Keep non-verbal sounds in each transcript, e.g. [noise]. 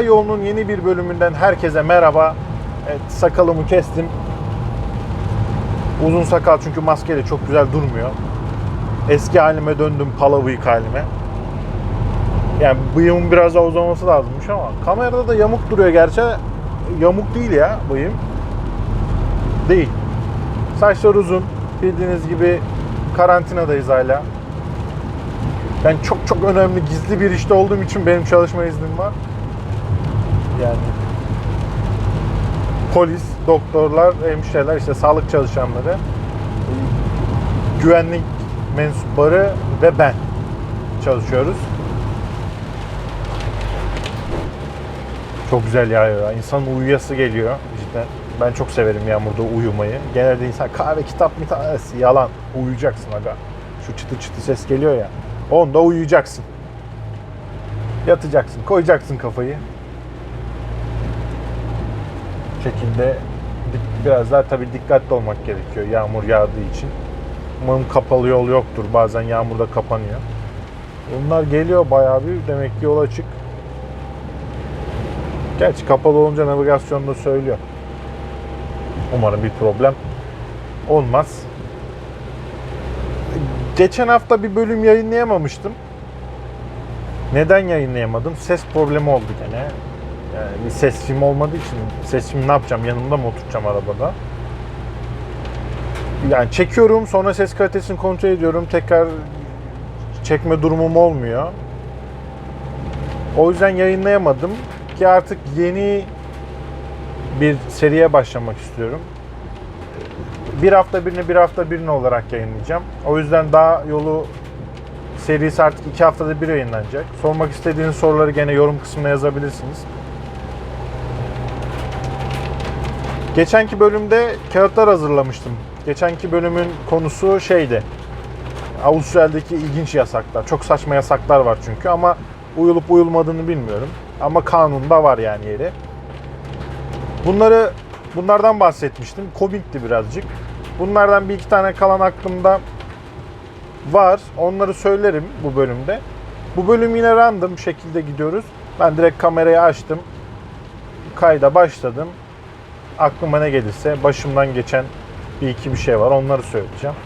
Dağ yolunun yeni bir bölümünden herkese merhaba. Evet, sakalımı kestim. Uzun sakal çünkü maskeyle çok güzel durmuyor. Eski halime döndüm pala bıyık halime. Yani bıyığımın biraz daha uzaması lazımmış ama kamerada da yamuk duruyor gerçi. Yamuk değil ya bıyığım. Değil. Saçlar uzun. Bildiğiniz gibi karantinadayız hala. Ben çok çok önemli gizli bir işte olduğum için benim çalışma iznim var. Yani polis, doktorlar, hemşireler, işte sağlık çalışanları, güvenlik mensupları ve ben çalışıyoruz. Çok güzel yağıyor. ya. İnsanın uyuyası geliyor cidden. Ben çok severim yağmurda uyumayı. Genelde insan kahve, kitap mı yalan. Uyuyacaksın aga. Şu çıtı çıtı ses geliyor ya. Onda uyuyacaksın. Yatacaksın, koyacaksın kafayı. Şekilde biraz daha tabii dikkatli olmak gerekiyor yağmur yağdığı için. Umarım kapalı yol yoktur. Bazen yağmurda kapanıyor. Bunlar geliyor bayağı bir. Demek ki yol açık. Gerçi kapalı olunca navigasyonda söylüyor. Umarım bir problem olmaz. Geçen hafta bir bölüm yayınlayamamıştım. Neden yayınlayamadım? Ses problemi oldu gene. Yani bir ses film olmadığı için ses film ne yapacağım? Yanımda mı oturacağım arabada? Yani çekiyorum sonra ses kalitesini kontrol ediyorum. Tekrar çekme durumum olmuyor. O yüzden yayınlayamadım ki artık yeni bir seriye başlamak istiyorum. Bir hafta birini bir hafta birini olarak yayınlayacağım. O yüzden daha yolu serisi artık iki haftada bir yayınlanacak. Sormak istediğiniz soruları gene yorum kısmına yazabilirsiniz. Geçenki bölümde kağıtlar hazırlamıştım. Geçenki bölümün konusu şeydi. Avustralya'daki ilginç yasaklar. Çok saçma yasaklar var çünkü ama uyulup uyulmadığını bilmiyorum. Ama kanunda var yani yeri. Bunları bunlardan bahsetmiştim. Komikti birazcık. Bunlardan bir iki tane kalan aklımda var. Onları söylerim bu bölümde. Bu bölüm yine random şekilde gidiyoruz. Ben direkt kamerayı açtım. Kayda başladım. Aklıma ne gelirse başımdan geçen bir iki bir şey var. Onları söyleyeceğim.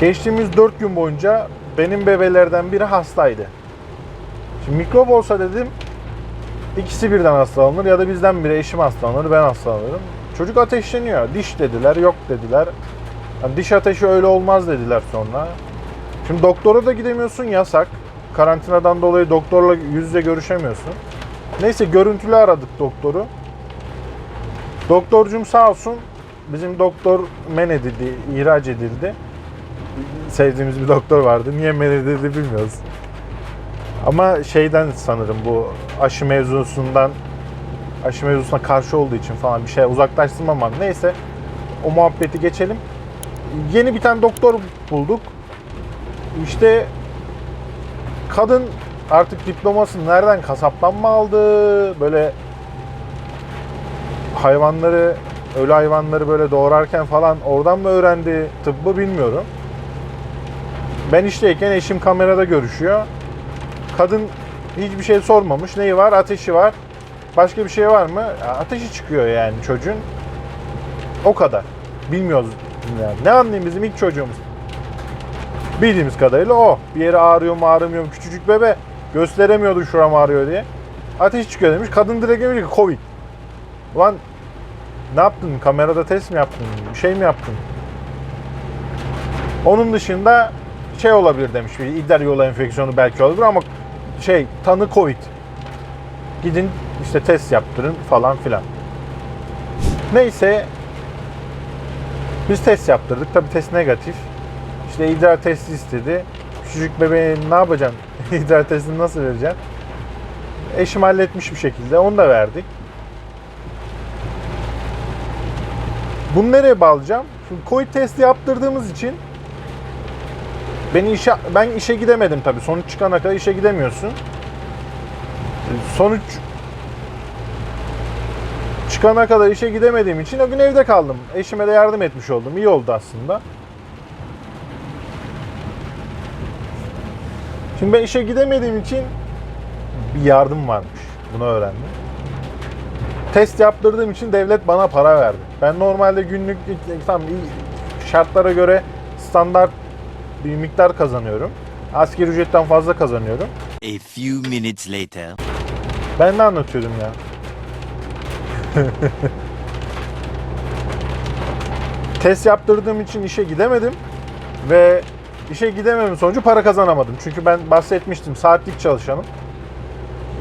Geçtiğimiz 4 gün boyunca benim bebelerden biri hastaydı. Şimdi mikrop olsa dedim ikisi birden hastalanır ya da bizden biri eşim hastalanır ben hastalanırım. Çocuk ateşleniyor. Diş dediler, yok dediler. Yani diş ateşi öyle olmaz dediler sonra. Şimdi doktora da gidemiyorsun yasak. Karantinadan dolayı doktorla yüz yüze görüşemiyorsun. Neyse görüntülü aradık doktoru. Doktorcum sağ olsun bizim doktor men edildi, ihraç edildi. Sevdiğimiz bir doktor vardı. Niye men edildi bilmiyoruz. Ama şeyden sanırım bu aşı mevzusundan aşı mevzusuna karşı olduğu için falan bir şey uzaklaştırmamam. Neyse o muhabbeti geçelim. Yeni bir tane doktor bulduk. İşte kadın artık diplomasını nereden kasaptan mı aldı? Böyle hayvanları, ölü hayvanları böyle doğrarken falan oradan mı öğrendi tıbbı bilmiyorum. Ben işteyken eşim kamerada görüşüyor. Kadın hiçbir şey sormamış. Neyi var? Ateşi var. Başka bir şey var mı? Ateşi çıkıyor yani çocuğun. O kadar. Bilmiyoruz yani. Ne anlayayım bizim ilk çocuğumuz. Bildiğimiz kadarıyla o. Bir yeri ağrıyor mu ağrımıyor mu? Küçücük bebe gösteremiyordu şuram ağrıyor diye. Ateş çıkıyor demiş. Kadın direkt demiş ki Covid. Ulan ne yaptın? Kamerada test mi yaptın? Bir şey mi yaptın? Onun dışında şey olabilir demiş. Bir idrar yolu enfeksiyonu belki olabilir ama şey tanı Covid. Gidin işte test yaptırın falan filan. Neyse biz test yaptırdık. Tabi test negatif. İşte idrar testi istedi. Küçücük bebeğe ne yapacaksın? [laughs] idrar testini nasıl vereceksin? Eşim halletmiş bir şekilde. Onu da verdik. Bunu nereye bağlayacağım? Şimdi Covid testi yaptırdığımız için beni işe ben işe gidemedim tabii. Sonuç çıkana kadar işe gidemiyorsun. Sonuç çıkana kadar işe gidemediğim için o gün evde kaldım. Eşime de yardım etmiş oldum. İyi oldu aslında. Şimdi ben işe gidemediğim için bir yardım varmış. Bunu öğrendim. Test yaptırdığım için devlet bana para verdi. Ben normalde günlük tam şartlara göre standart bir miktar kazanıyorum. Asgari ücretten fazla kazanıyorum. A few minutes later. Ben ne anlatıyordum ya? [laughs] Test yaptırdığım için işe gidemedim ve işe gidememin sonucu para kazanamadım. Çünkü ben bahsetmiştim saatlik çalışanım.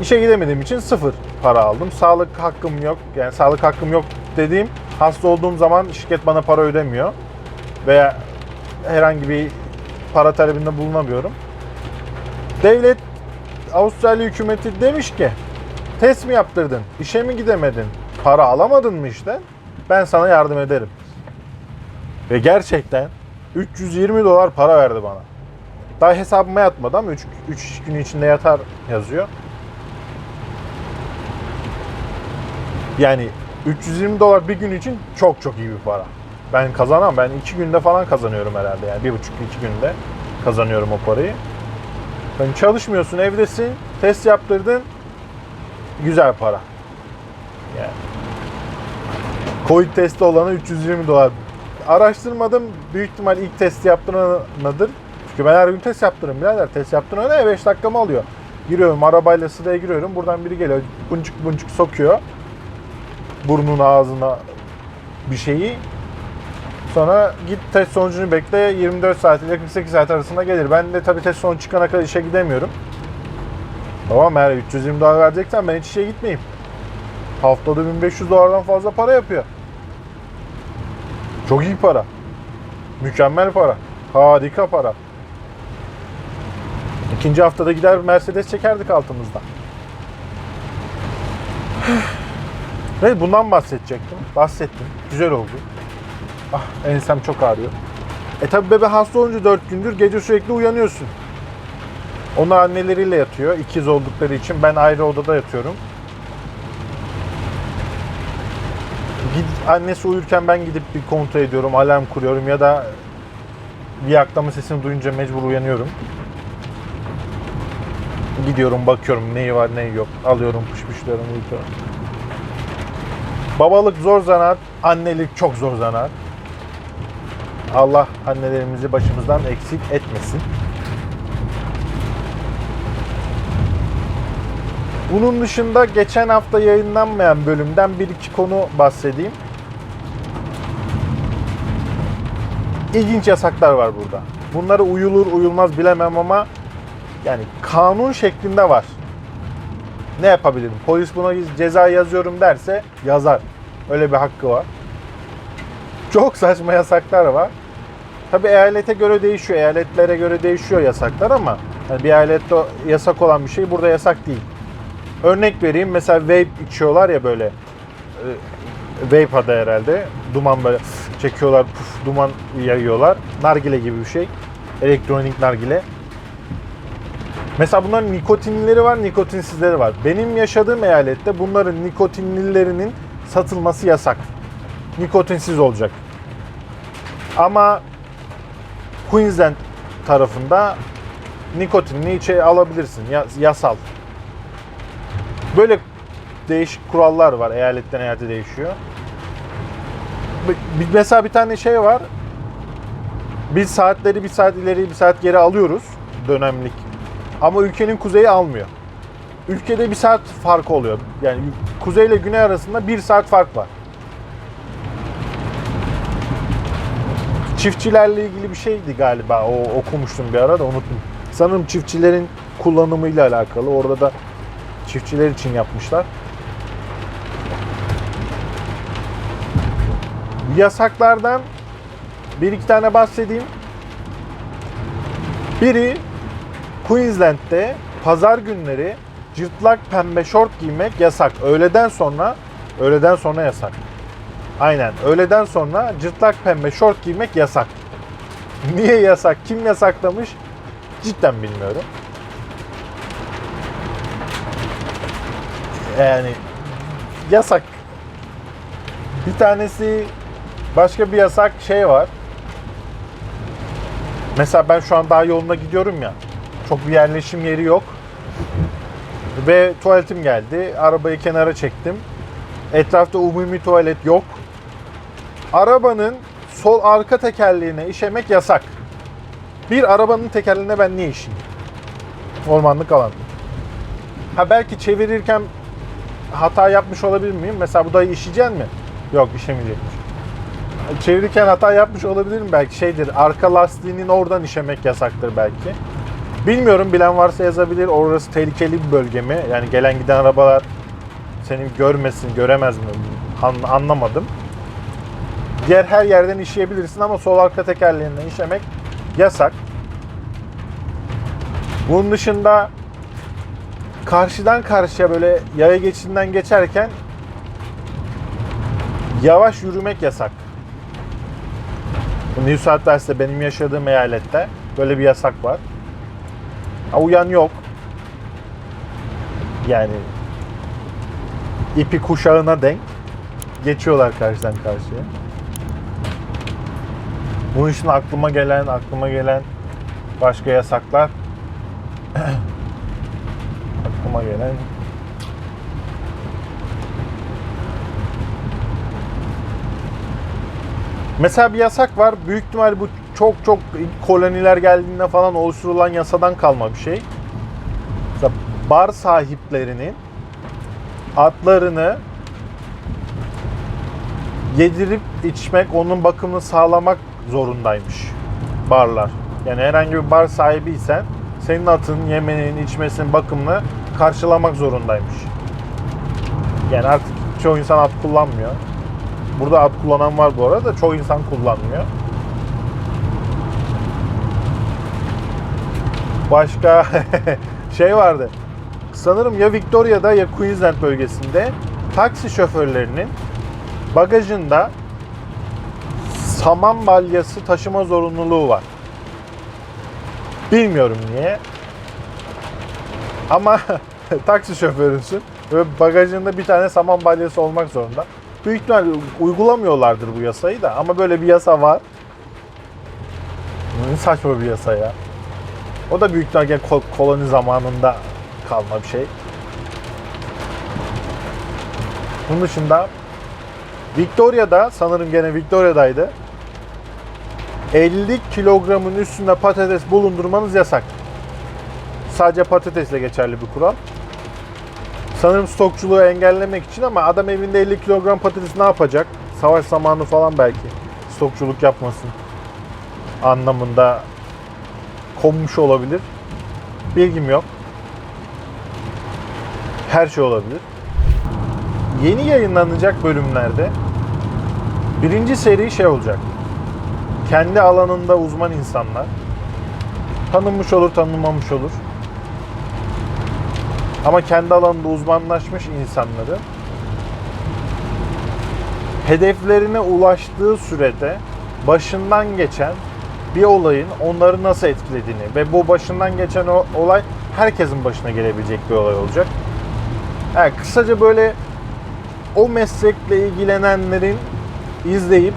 İşe gidemediğim için sıfır para aldım. Sağlık hakkım yok. Yani sağlık hakkım yok dediğim hasta olduğum zaman şirket bana para ödemiyor. Veya herhangi bir para talebinde bulunamıyorum. Devlet Avustralya hükümeti demiş ki test mi yaptırdın? İşe mi gidemedin? Para alamadın mı işte? Ben sana yardım ederim. Ve gerçekten 320 dolar para verdi bana. Daha hesabıma yatmadı ama 3, 3 gün içinde yatar yazıyor. Yani 320 dolar bir gün için çok çok iyi bir para. Ben kazanamam. Ben 2 günde falan kazanıyorum herhalde. Yani 1,5-2 günde kazanıyorum o parayı. Sen çalışmıyorsun, evdesin, test yaptırdın. Güzel para. Yani. Covid testi olanı 320 dolar. Araştırmadım. Büyük ihtimal ilk testi yaptıranadır. Çünkü ben her gün test yaptırırım birader. Test yaptırana 5 dakikamı alıyor. Giriyorum arabayla sıraya giriyorum. Buradan biri geliyor. Buncuk buncuk sokuyor. Burnun ağzına bir şeyi. Sonra git test sonucunu bekle 24 saat ile 48 saat arasında gelir. Ben de tabii test sonucu çıkana kadar işe gidemiyorum. Tamam eğer 320 dolar vereceksen ben hiç işe gitmeyeyim. Haftada 1500 dolardan fazla para yapıyor. Çok iyi para. Mükemmel para. Harika para. İkinci haftada gider Mercedes çekerdik altımızda. Ve bundan bahsedecektim. Bahsettim. Güzel oldu. Ah ensem çok ağrıyor. E tabi bebe hasta olunca 4 gündür gece sürekli uyanıyorsun. Onlar anneleriyle yatıyor. ikiz oldukları için ben ayrı odada yatıyorum. Gid, annesi uyurken ben gidip bir kontrol ediyorum, alarm kuruyorum ya da bir aklama sesini duyunca mecbur uyanıyorum. Gidiyorum bakıyorum neyi var neyi yok. Alıyorum pışpışlıyorum uyutuyorum. Babalık zor zanaat, annelik çok zor zanaat. Allah annelerimizi başımızdan eksik etmesin. Bunun dışında geçen hafta yayınlanmayan bölümden bir iki konu bahsedeyim. İlginç yasaklar var burada. Bunlara uyulur uyulmaz bilemem ama yani kanun şeklinde var. Ne yapabilirim? Polis buna ceza yazıyorum derse yazar. Öyle bir hakkı var. Çok saçma yasaklar var. Tabi eyalete göre değişiyor, eyaletlere göre değişiyor yasaklar ama yani bir eyalette yasak olan bir şey burada yasak değil. Örnek vereyim mesela vape içiyorlar ya böyle e, vape adı herhalde duman böyle çekiyorlar puf duman yayıyorlar nargile gibi bir şey elektronik nargile mesela bunların nikotinlileri var nikotinsizleri var benim yaşadığım eyalette bunların nikotinlilerinin satılması yasak nikotinsiz olacak ama Queensland tarafında nikotinli içe alabilirsin ya- yasal Böyle değişik kurallar var. Eyaletten eyalete değişiyor. Mesela bir tane şey var. Biz saatleri bir saat ileri bir saat geri alıyoruz dönemlik. Ama ülkenin kuzeyi almıyor. Ülkede bir saat farkı oluyor. Yani kuzey ile güney arasında bir saat fark var. Çiftçilerle ilgili bir şeydi galiba. O okumuştum bir ara da unuttum. Sanırım çiftçilerin kullanımıyla alakalı. Orada da çiftçiler için yapmışlar. Yasaklardan bir iki tane bahsedeyim. Biri Queensland'de pazar günleri cırtlak pembe şort giymek yasak. Öğleden sonra öğleden sonra yasak. Aynen. Öğleden sonra cırtlak pembe şort giymek yasak. [laughs] Niye yasak? Kim yasaklamış? Cidden bilmiyorum. Yani yasak. Bir tanesi başka bir yasak şey var. Mesela ben şu an daha yoluna gidiyorum ya. Çok bir yerleşim yeri yok. Ve tuvaletim geldi. Arabayı kenara çektim. Etrafta umumi tuvalet yok. Arabanın sol arka tekerleğine işemek yasak. Bir arabanın tekerleğine ben niye işeyim? Ormanlık alan. Ha belki çevirirken hata yapmış olabilir miyim? Mesela bu dayı işeyecek mi? Yok işemeyecekmiş. Çevirirken hata yapmış olabilirim belki şeydir. Arka lastiğinin oradan işemek yasaktır belki. Bilmiyorum bilen varsa yazabilir. Orası tehlikeli bir bölge mi? Yani gelen giden arabalar seni görmesin, göremez mi? An- anlamadım. Diğer her yerden işeyebilirsin ama sol arka tekerleğinden işemek yasak. Bunun dışında karşıdan karşıya böyle yaya geçidinden geçerken yavaş yürümek yasak. New South Wales'te benim yaşadığım eyalette böyle bir yasak var. Uyan yok. Yani ipi kuşağına denk geçiyorlar karşıdan karşıya. Bunun için aklıma gelen, aklıma gelen başka yasaklar [clears throat] aklıma gelen Mesela bir yasak var. Büyük ihtimal bu çok çok koloniler geldiğinde falan oluşturulan yasadan kalma bir şey. Mesela bar sahiplerinin atlarını yedirip içmek, onun bakımını sağlamak zorundaymış barlar. Yani herhangi bir bar sahibiysen senin atın yemenin, içmesinin bakımını karşılamak zorundaymış. Yani artık çoğu insan at kullanmıyor. Burada at kullanan var bu arada. Çoğu insan kullanmıyor. Başka [laughs] şey vardı. Sanırım ya Victoria'da ya Queensland bölgesinde taksi şoförlerinin bagajında saman balyası taşıma zorunluluğu var. Bilmiyorum niye. Ama [laughs] taksi şoförüsün ve bagajında bir tane saman balyası olmak zorunda. Büyük ihtimal uygulamıyorlardır bu yasayı da ama böyle bir yasa var. Ne saçma bir yasa ya. O da büyük ihtimal gene kol- koloni zamanında kalma bir şey. Bunun dışında Victoria'da sanırım gene Victoria'daydı. 50 kilogramın üstünde patates bulundurmanız yasak. Sadece patatesle geçerli bir kural. Sanırım stokçuluğu engellemek için ama adam evinde 50 kilogram patates ne yapacak? Savaş zamanı falan belki stokçuluk yapmasın anlamında konmuş olabilir. Bilgim yok. Her şey olabilir. Yeni yayınlanacak bölümlerde birinci seri şey olacak. Kendi alanında uzman insanlar. Tanınmış olur, tanınmamış olur. Ama kendi alanında uzmanlaşmış insanları hedeflerine ulaştığı sürede başından geçen bir olayın onları nasıl etkilediğini ve bu başından geçen o olay herkesin başına gelebilecek bir olay olacak. Yani kısaca böyle o meslekle ilgilenenlerin izleyip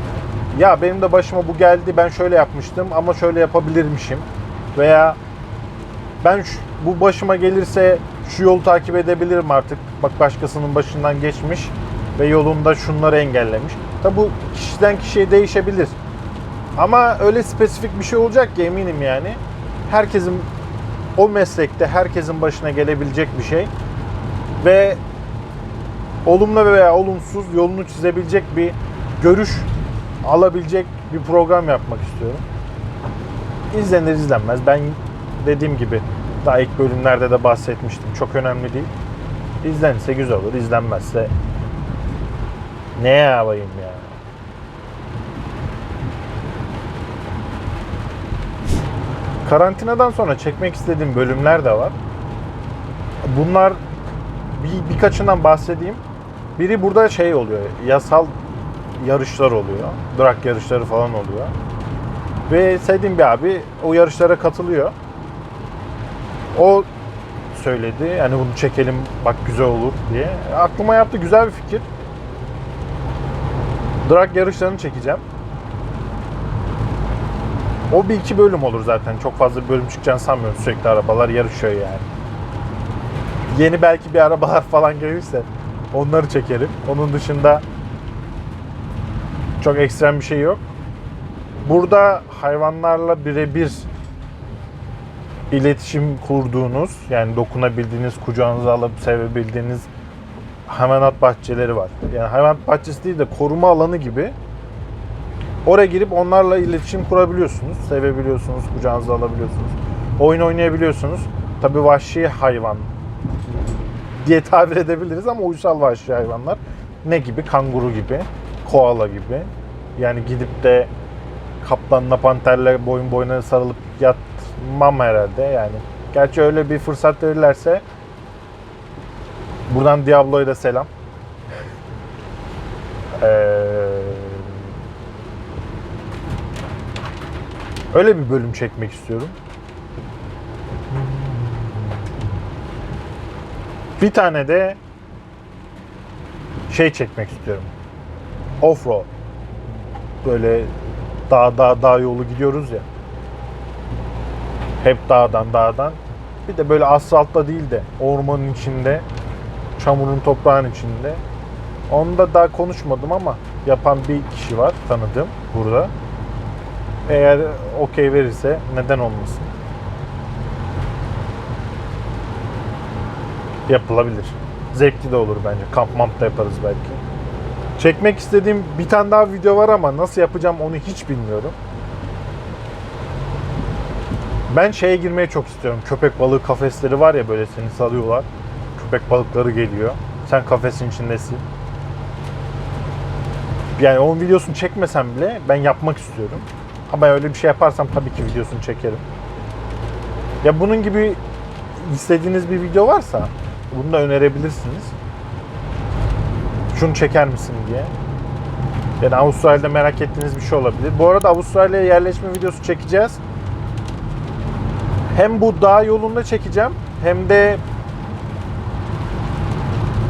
ya benim de başıma bu geldi ben şöyle yapmıştım ama şöyle yapabilirmişim veya ben şu- bu başıma gelirse şu yolu takip edebilirim artık. Bak başkasının başından geçmiş ve yolunda şunları engellemiş. Tabi bu kişiden kişiye değişebilir. Ama öyle spesifik bir şey olacak ki eminim yani. Herkesin o meslekte herkesin başına gelebilecek bir şey ve olumlu veya olumsuz yolunu çizebilecek bir görüş alabilecek bir program yapmak istiyorum. İzlenir izlenmez. Ben dediğim gibi daha ilk bölümlerde de bahsetmiştim. Çok önemli değil. İzlenirse güzel olur, izlenmezse ne yapayım ya? Karantinadan sonra çekmek istediğim bölümler de var. Bunlar bir, birkaçından bahsedeyim. Biri burada şey oluyor, yasal yarışlar oluyor. Drag yarışları falan oluyor. Ve sevdiğim bir abi o yarışlara katılıyor. O söyledi. Yani bunu çekelim bak güzel olur diye. Aklıma yaptı güzel bir fikir. Drag yarışlarını çekeceğim. O bir iki bölüm olur zaten. Çok fazla bir bölüm çıkacağını sanmıyorum. Sürekli arabalar yarışıyor yani. Yeni belki bir arabalar [laughs] falan gelirse onları çekerim. Onun dışında çok ekstrem bir şey yok. Burada hayvanlarla birebir iletişim kurduğunuz, yani dokunabildiğiniz, kucağınıza alıp sevebildiğiniz hayvanat bahçeleri var. Yani hayvanat bahçesi değil de koruma alanı gibi. Oraya girip onlarla iletişim kurabiliyorsunuz, sevebiliyorsunuz, kucağınıza alabiliyorsunuz. Oyun oynayabiliyorsunuz. Tabii vahşi hayvan diye tabir edebiliriz ama uysal vahşi hayvanlar. Ne gibi? Kanguru gibi, koala gibi. Yani gidip de kaplanla panterle boyun boyuna sarılıp yatmam herhalde yani. Gerçi öyle bir fırsat verirlerse buradan Diablo'ya da selam. [laughs] Ee, öyle bir bölüm çekmek istiyorum. Bir tane de şey çekmek istiyorum. Offroad. Böyle dağ dağ dağ yolu gidiyoruz ya. Hep dağdan dağdan. Bir de böyle asfaltta değil de ormanın içinde, çamurun toprağın içinde. Onda daha konuşmadım ama yapan bir kişi var tanıdığım burada. Eğer okey verirse neden olmasın? Yapılabilir. Zevkli de olur bence. Kamp mamp da yaparız belki. Çekmek istediğim bir tane daha video var ama nasıl yapacağım onu hiç bilmiyorum. Ben şeye girmeyi çok istiyorum. Köpek balığı kafesleri var ya böyle seni salıyorlar. Köpek balıkları geliyor. Sen kafesin içindesin. Yani onun videosunu çekmesem bile ben yapmak istiyorum. Ama öyle bir şey yaparsam tabii ki videosunu çekerim. Ya bunun gibi istediğiniz bir video varsa bunu da önerebilirsiniz. Şunu çeker misin diye. Yani Avustralya'da merak ettiğiniz bir şey olabilir. Bu arada Avustralya'ya yerleşme videosu çekeceğiz. Hem bu dağ yolunda çekeceğim hem de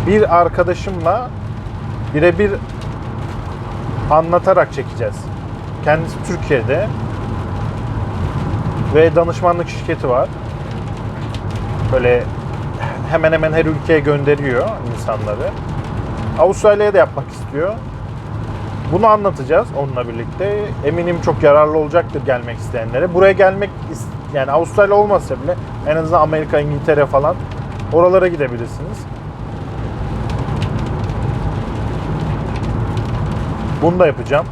bir arkadaşımla birebir anlatarak çekeceğiz. Kendisi Türkiye'de ve danışmanlık şirketi var. Böyle hemen hemen her ülkeye gönderiyor insanları. Avustralya'ya da yapmak istiyor. Bunu anlatacağız onunla birlikte. Eminim çok yararlı olacaktır gelmek isteyenlere. Buraya gelmek yani Avustralya olmazsa bile en azından Amerika, İngiltere falan oralara gidebilirsiniz. Bunu da yapacağım.